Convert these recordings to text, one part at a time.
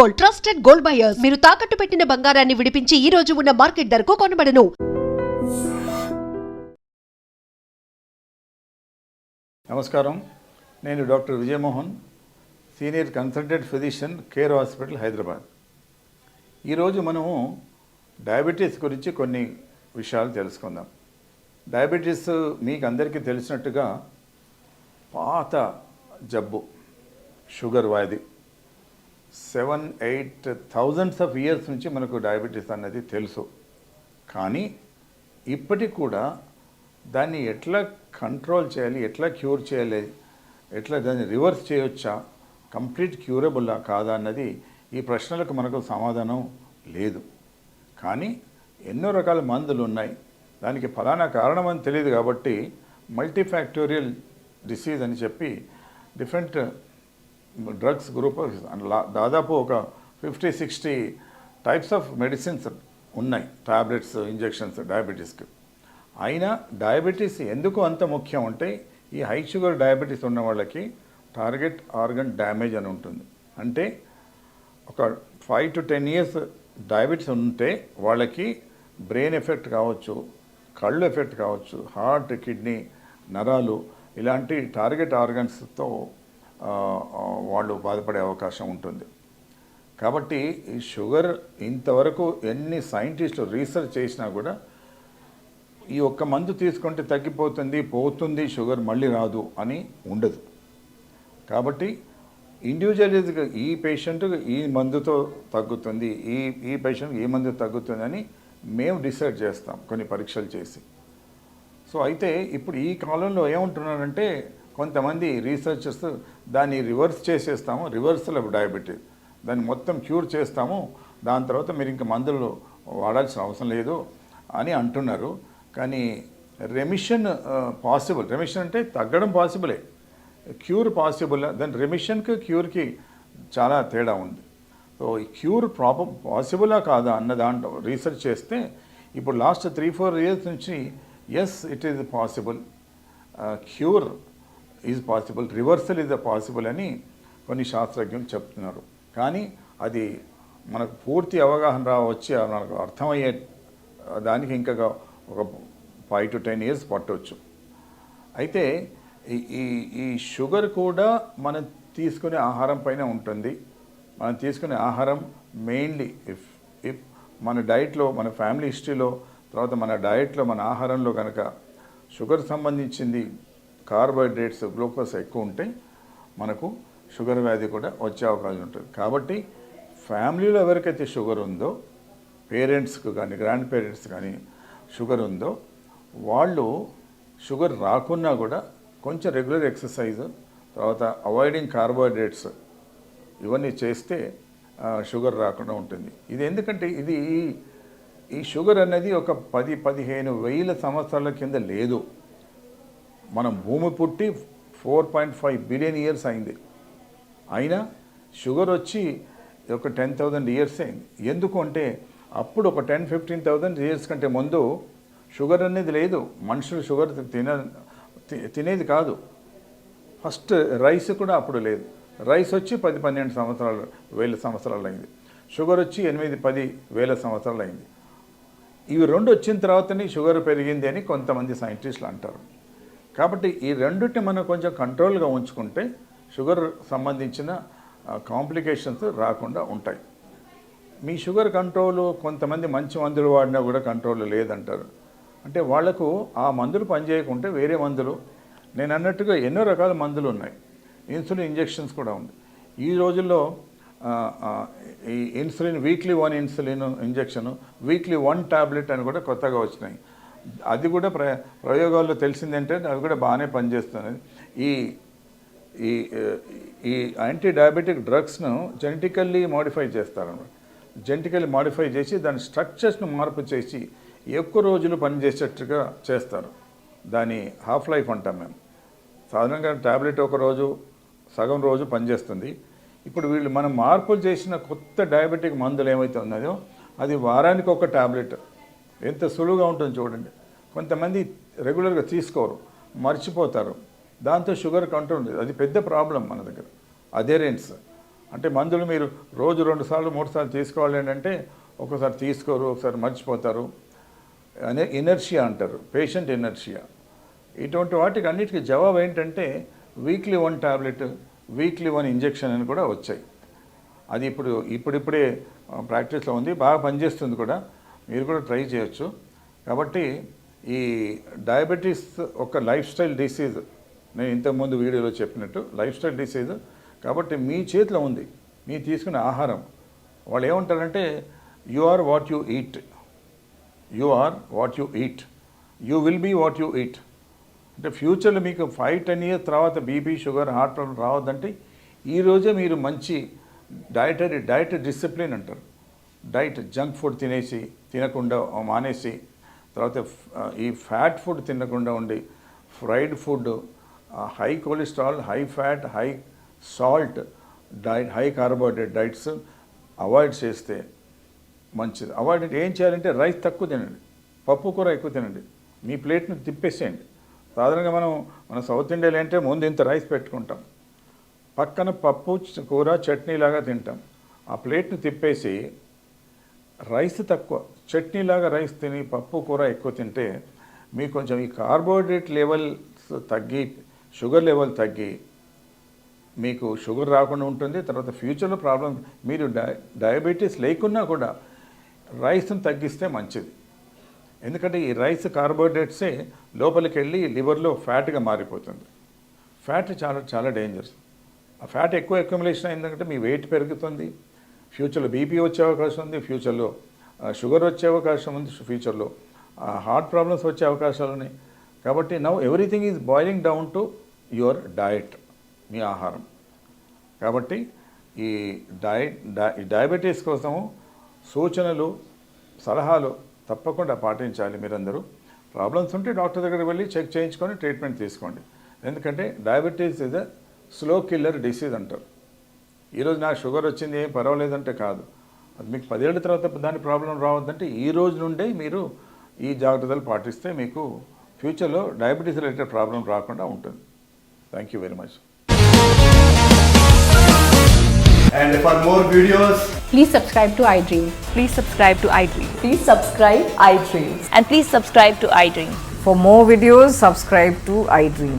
Gold trusted gold buyers. మీరు తాకట్టు పెట్టిన బంగారాన్ని విడిపించి ఈ రోజు ఉన్న మార్కెట్ ధరకు కొనబడను. నమస్కారం. నేను doctor Vijayamohan senior consultant physician Care hospital Hyderabad. ఈరోజు మనము డయాబెటీస్ గురించి కొన్ని విషయాలు తెలుసుకుందాం. డయాబెటీస్ మీకు అందరికీ తెలిసినట్టుగా పాత జబ్బు షుగర్ వ్యాధి. Seven eight thousands of years నుంచి మనకు డయాబెటీస్ అన్నది తెలుసు. కానీ ఇప్పటికి కూడా దాన్ని ఎట్లా కంట్రోల్ చేయాలి ఎట్లా క్యూర్ చేయాలి ఎట్లా దాన్ని రివర్స్ చేయొచ్చా కంప్లీట్ క్యూరబుల్లా కాదా అన్నది ఈ ప్రశ్నలకు మనకు సమాధానం లేదు. కానీ ఎన్నో రకాల మందులు ఉన్నాయి. దానికి ఫలానా కారణం అని తెలియదు కాబట్టి మల్టీఫ్యాక్టోరియల్ డిసీజ్ అని చెప్పి డిఫరెంట్ డ్రగ్స్ గ్రూప్ ఆఫ్ దాదాపు ఒక fifty sixty types of medicines ఉన్నాయి. టాబ్లెట్స్ ఇంజెక్షన్స్ డయాబెటీస్కి అయినా డయాబెటీస్ ఎందుకు అంత ముఖ్యం అంటే ఈ హై షుగర్ డయాబెటీస్ ఉన్న వాళ్ళకి టార్గెట్ ఆర్గన్ డ్యామేజ్ అని ఉంటుంది. అంటే ఒక five to ten years diabetes ఉంటే వాళ్ళకి బ్రెయిన్ ఎఫెక్ట్ కావచ్చు కళ్ళు ఎఫెక్ట్ కావచ్చు హార్ట్ కిడ్నీ నరాలు ఇలాంటి టార్గెట్ ఆర్గన్స్తో వాళ్ళు బాధపడే అవకాశం ఉంటుంది. కాబట్టి ఈ షుగర్ ఇంతవరకు ఎన్ని సైంటిస్టులు రీసెర్చ్ చేసినా కూడా ఈ ఒక్క మందు తీసుకుంటే తగ్గిపోతుంది పోతుంది షుగర్ మళ్ళీ రాదు అని ఉండదు. కాబట్టి ఇండివిజువల్గా ఈ పేషెంట్ ఈ మందుతో తగ్గుతుంది ఈ ఈ పేషెంట్ ఈ మందు తగ్గుతుంది అని మేము డిసైడ్ చేస్తాం కొన్ని పరీక్షలు చేసి. సో అయితే ఇప్పుడు ఈ కాలంలో ఏమంటున్నారంటే కొంతమంది రీసెర్చర్స్ దాన్ని రివర్స్ చేసేస్తాము రివర్సల్ ఆఫ్ డయాబెటీస్ దాన్ని మొత్తం క్యూర్ చేస్తాము దాని తర్వాత మీరు ఇంకా మందులు వాడాల్సిన అవసరం లేదు అని అంటున్నారు. కానీ రెమిషన్ పాసిబుల్ రెమిషన్ అంటే తగ్గడం పాసిబులే క్యూర్ పాసిబుల్ దాని రెమిషన్కి క్యూర్కి చాలా తేడా ఉంది. సో ఈ క్యూర్ ప్రాపర్ పాసిబులా కాదా అన్న దాంట్లో రీసెర్చ్ చేస్తే ఇప్పుడు లాస్ట్ త్రీ ఫోర్ ఇయర్స్ నుంచి yes it is possible cure is possible reversal is possible అని కొన్ని శాస్త్రజ్ఞులు చెప్తున్నారు. కానీ అది మనకు పూర్తి అవగాహన రావచ్చి మనకు అర్థమయ్యే దానికి ఇంకా ఒక ఫైవ్ టు టెన్ ఇయర్స్ పట్టవచ్చు అయితే ఈ ఈ ఈ షుగర్ కూడా మనం తీసుకునే ఆహారం పైన ఉంటుంది. మనం తీసుకునే ఆహారం మెయిన్లీ ఇఫ్ ఇఫ్ మన డైట్లో మన ఫ్యామిలీ హిస్టరీలో తర్వాత మన డైట్లో మన ఆహారంలో కనుక షుగర్ సంబంధించింది కార్బోహైడ్రేట్స్ గ్లూకోజ్ ఎక్కువ ఉంటే మనకు షుగర్ వ్యాధి కూడా వచ్చే అవకాశం ఉంటుంది. కాబట్టి ఫ్యామిలీలో ఎవరికైతే షుగర్ ఉందో పేరెంట్స్కు కానీ గ్రాండ్ పేరెంట్స్ కానీ షుగర్ ఉందో వాళ్ళు షుగర్ రాకున్నా కూడా కొంచెం రెగ్యులర్ ఎక్సర్సైజ్ తర్వాత అవాయిడింగ్ కార్బోహైడ్రేట్స్ ఇవన్నీ చేస్తే షుగర్ రాకుండా ఉంటుంది. ఇది ఎందుకంటే ఇది ఈ షుగర్ అనేది ఒక పది పదిహేను వేల సంవత్సరాల కింద లేదు. మనం భూమి పుట్టి four point five billion years అయింది. అయినా షుగర్ వచ్చి ఒక టెన్ థౌజండ్ ఇయర్స్ అయింది. ఎందుకు అంటే అప్పుడు ఒక టెన్ ఫిఫ్టీన్ థౌజండ్ ఇయర్స్ కంటే ముందు షుగర్ అనేది లేదు. మనుషులు షుగర్ తిన తినేది కాదు. ఫస్ట్ రైస్ కూడా అప్పుడు లేదు. రైస్ వచ్చి పది పన్నెండు సంవత్సరాలు వేల సంవత్సరాలు అయింది. షుగర్ వచ్చి ఎనిమిది పది వేల సంవత్సరాలు అయింది. ఇవి రెండు వచ్చిన తర్వాతనే షుగర్ పెరిగింది అని కొంతమంది సైంటిస్టులు అంటారు. కాబట్టి ఈ రెండింటిని మనం కొంచెం కంట్రోల్గా ఉంచుకుంటే షుగర్ సంబంధించిన కాంప్లికేషన్స్ రాకుండా ఉంటాయి. మీ షుగర్ కంట్రోల్ కొంతమంది మంచి మందులు వాడినా కూడా కంట్రోల్ లేదంటారు. అంటే వాళ్ళకు ఆ మందులు పనిచేయకుంటే వేరే మందులు నేను అన్నట్టుగా ఎన్నో రకాల మందులు ఉన్నాయి. ఇన్సులిన్ ఇంజెక్షన్స్ కూడా ఉంది. ఈ రోజుల్లో ఈ insulin weekly one insulin injection weekly one tablet అని కూడా కొత్తగా వచ్చినాయి. అది కూడా ప్ర ప్రయోగాల్లో తెలిసిందంటే అది కూడా బాగానే పనిచేస్తుంది. ఈ ఈ ఈ యాంటీ డయాబెటిక్ డ్రగ్స్ను జెనెటికల్లీ మాడిఫై చేస్తారన్నమాట. జెనెటికల్లీ మాడిఫై చేసి దాని స్ట్రక్చర్స్ను మార్పు చేసి ఎక్కువ రోజులు పనిచేసేట్టుగా చేస్తారు. దాని హాఫ్ లైఫ్ అంటాం మేము. సాధారణంగా ట్యాబ్లెట్ ఒక రోజు సగం రోజు పనిచేస్తుంది. ఇప్పుడు వీళ్ళు మనం మార్పులు చేసిన కొత్త డయాబెటిక్ మందులు ఏమైతే ఉన్నదో అది వారానికి ఒక ట్యాబ్లెట్ ఎంత సులువుగా ఉంటుంది చూడండి. కొంతమంది రెగ్యులర్గా తీసుకోరు మర్చిపోతారు. దాంతో షుగర్ కంట్రోల్ అది పెద్ద ప్రాబ్లం మన దగ్గర. అదేరెంట్స్. అంటే మందులు మీరు రోజు రెండు సార్లు మూడు సార్లు తీసుకోవాలి అంటే ఒకసారి తీసుకోరు ఒకసారి మర్చిపోతారు. అనే ఇనర్షియా అంటారు. Patient inertia. ఇటువంటి వాటికి అన్నిటికీ జవాబు ఏంటంటే weekly one tablet weekly one injection అని కూడా వచ్చాయి. అది ఇప్పుడు ఇప్పుడిప్పుడే ప్రాక్టీస్లో ఉంది బాగా పనిచేస్తుంది కూడా. మీరు కూడా ట్రై చేయొచ్చు. కాబట్టి ఈ డయాబెటీస్ ఒక లైఫ్ స్టైల్ డిసీజ్. నేను ఇంతకుముందు వీడియోలో చెప్పినట్టు లైఫ్ స్టైల్ డిసీజ్. కాబట్టి మీ చేతిలో ఉంది. మీ తీసుకునే ఆహారం. వాళ్ళు ఏమంటారంటే you are what you eat you are what you eat you will be what you eat అంటే ఫ్యూచర్లో మీకు ఫైవ్ టెన్ ఇయర్స్ తర్వాత బీపీ షుగర్ హార్ట్ ప్రాబ్లం రావద్దంటే ఈరోజే మీరు మంచి డయటరీ డయట్ డిసిప్లిన్ అంటారు. డైట్ జంక్ ఫుడ్ తినేసి తినకుండా మానేసి తర్వాత ఈ ఫ్యాట్ ఫుడ్ తినకుండా ఉండి fried food high cholesterol high fat high salt diet high carbohydrate diets avoid చేస్తే మంచిది. అవాయిడ్ ఏం చేయాలంటే రైస్ తక్కువ తినండి. పప్పు కూర ఎక్కువ తినండి. మీ ప్లేట్ని తిప్పేసేయండి. సాధారణంగా మనం మన సౌత్ ఇండియాలో అంటే ముందు ఇంత రైస్ పెట్టుకుంటాం. పక్కన పప్పు కూర చట్నీ లాగా తింటాం. ఆ ప్లేట్ని తిప్పేసి రైస్ తక్కువ. చట్నీ లాగా రైస్ తిని పప్పు కూర ఎక్కువ తింటే మీకు కొంచెం ఈ కార్బోహైడ్రేట్ లెవెల్స్ తగ్గి షుగర్ లెవెల్ తగ్గి మీకు షుగర్ రాకుండా ఉంటుంది. తర్వాత ఫ్యూచర్లో ప్రాబ్లం మీరు డై డయాబెటీస్ లేకున్నా కూడా రైస్ని తగ్గిస్తే మంచిది. ఎందుకంటే ఈ రైస్ కార్బోహైడ్రేట్సే లోపలికి వెళ్ళి లివర్లో ఫ్యాట్గా మారిపోతుంది. ఫ్యాట్ చాలా చాలా డేంజరస్. ఆ ఫ్యాట్ ఎక్కువ అక్యుమిలేషన్ అయిందంటే మీ వెయిట్ పెరుగుతుంది. ఫ్యూచర్లో బీపీ వచ్చే అవకాశం ఉంది ఫ్యూచర్లో షుగర్ వచ్చే అవకాశం ఉంది ఫ్యూచర్లో హార్ట్ ప్రాబ్లమ్స్ వచ్చే అవకాశాలు ఉన్నాయి. కాబట్టి now everything is boiling down to your diet మీ ఆహారం. కాబట్టి ఈ డయట్ డై- ఈ డయాబెటీస్ కోసము సూచనలు సలహాలు తప్పకుండా పాటించాలి మీరందరూ. ప్రాబ్లమ్స్ ఉంటే డాక్టర్ దగ్గర వెళ్ళి చెక్ చేయించుకొని ట్రీట్మెంట్ తీసుకోండి. ఎందుకంటే diabetes is a slow killer disease అంటారు. ఈరోజు నాకు షుగర్ వచ్చింది ఏం పర్వాలేదంటే కాదు అది మీకు పదేళ్ళ తర్వాత దాని ప్రాబ్లం రావద్దంటే ఈ రోజు నుండే మీరు ఈ జాగ్రత్తలు పాటిస్తే మీకు ఫ్యూచర్లో డయాబెటీస్ రిలేటెడ్ ప్రాబ్లం రాకుండా ఉంటుంది thank you very much And for more videos, Please subscribe to iDream. Please subscribe to iDream. Please subscribe iDreams. And please subscribe to iDream. For more videos, subscribe to iDream.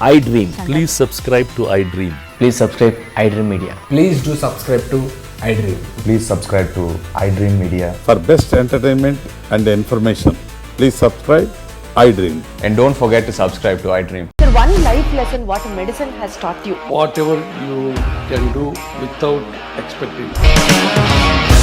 to iDream. Please subscribe to iDream. Please subscribe iDream Media. Please do subscribe to iDream. Please subscribe to iDream Media. For best entertainment and information, please subscribe iDream. And don't forget to subscribe to iDream. Sir, one life lesson what medicine has taught you. Whatever you can do without expecting.